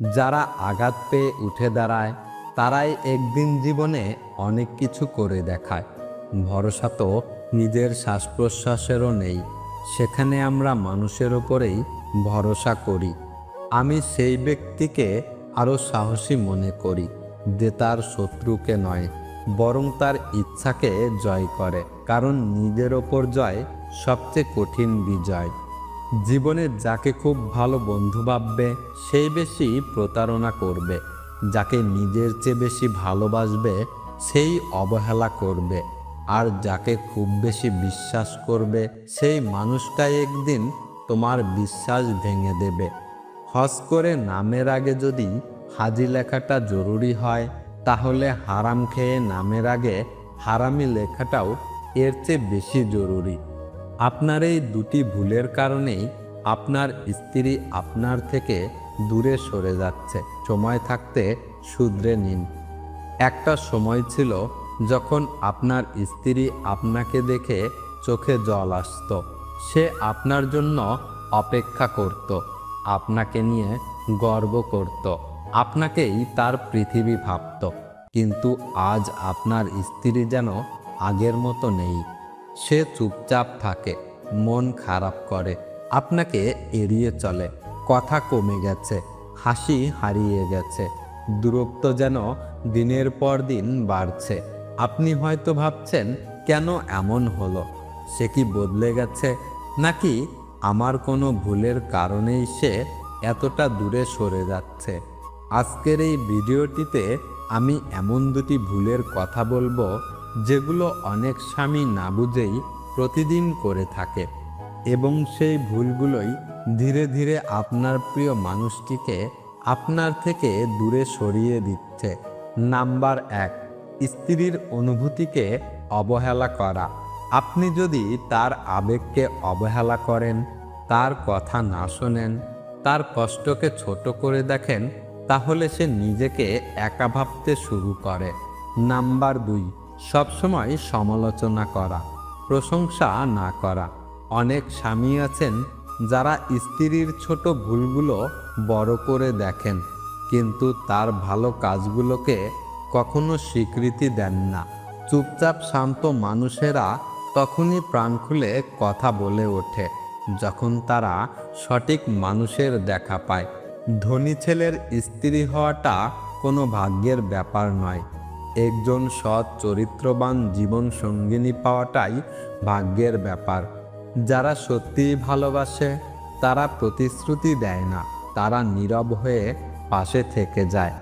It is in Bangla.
যারা আঘাত পেয়ে উঠে দাঁড়ায়, তারাই একদিন জীবনে অনেক কিছু করে দেখায়। ভরসা তো নিজের শ্বাস প্রশ্বাসেরও নেই। সেখানে আমরা মানুষের ওপরেই ভরসা করি। আমি সেই ব্যক্তিকে আরও সাহসী মনে করি, যে তার শত্রুকে নয়, বরং তার ইচ্ছাকে জয় করে, কারণ নিজের ওপর জয় সবচেয়ে কঠিন বিজয়। জীবনে যাকে খুব ভালো বন্ধু ভাববে, সেই বেশি প্রতারণা করবে। যাকে নিজের চেয়ে বেশি ভালোবাসবে, সেই অবহেলা করবে। আর যাকে খুব বেশি বিশ্বাস করবে, সেই মানুষটাই একদিন তোমার বিশ্বাস ভেঙে দেবে। হজ করে নামের আগে যদি হাজি লেখাটা জরুরি হয়, তাহলে হারাম খেয়ে নামের আগে হারামি লেখাটাও এর চেয়ে বেশি জরুরি। আপনার এই দুটি ভুলের কারণেই আপনার স্ত্রী আপনার থেকে দূরে সরে যাচ্ছে। সময় থাকতে শুধরে নিন। একটা সময় ছিল যখন আপনার স্ত্রী আপনাকে দেখে চোখে জল আসতো। সে আপনার জন্য অপেক্ষা করত, আপনাকে নিয়ে গর্ব করত, আপনাকেই তার পৃথিবী ভাবত। কিন্তু আজ আপনার স্ত্রী যেন আগের মতো নেই। সে চুপচাপ থাকে, মন খারাপ করে, আপনাকে এড়িয়ে চলে। কথা কমে গেছে, হাসি হারিয়ে গেছে, দূরত্ব যেন দিনের পর দিন বাড়ছে। আপনি হয়তো ভাবছেন, কেন এমন হলো? সে কি বদলে গেছে? নাকি আমার কোনো ভুলের কারণেই সে এতটা দূরে সরে যাচ্ছে? আজকের এই ভিডিওটিতে আমি এমন দুটি ভুলের কথা বলব যেগুলো অনেক স্বামী না বুঝেই প্রতিদিন করে থাকে এবং সেই ভুলগুলোই ধীরে ধীরে আপনার প্রিয় মানুষটিকে আপনার থেকে দূরে সরিয়ে দিচ্ছে। নাম্বার এক, স্ত্রীর অনুভূতিকে অবহেলা করা। আপনি যদি তার আবেগকে অবহেলা করেন, তার কথা না শোনেন, তার কষ্টকে ছোট করে দেখেন, তাহলে সে নিজেকে একা ভাবতে শুরু করে। নাম্বার দুই সবসময় সমালোচনা করা, প্রশংসা না করা। অনেক স্বামী আছেন যারা স্ত্রীর ছোট ভুলগুলো বড় করে দেখেন, কিন্তু তার ভালো কাজগুলোকে কখনো স্বীকৃতি দেন না। চুপচাপ শান্ত মানুষেরা তখনই প্রাণ খুলে কথা বলে ওঠে, যখন তারা সঠিক মানুষের দেখা পায়। ধনী ছেলের স্ত্রী হওয়াটা কোনো ভাগ্যের ব্যাপার নয়। একজন সৎ চরিত্রবান জীবন সঙ্গিনী পাওয়াটাই ভাগ্যের ব্যাপার। যারা সত্যিই ভালোবাসে, তারা প্রতিশ্রুতি দেয় না, তারা নীরব হয়ে পাশে থেকে যায়।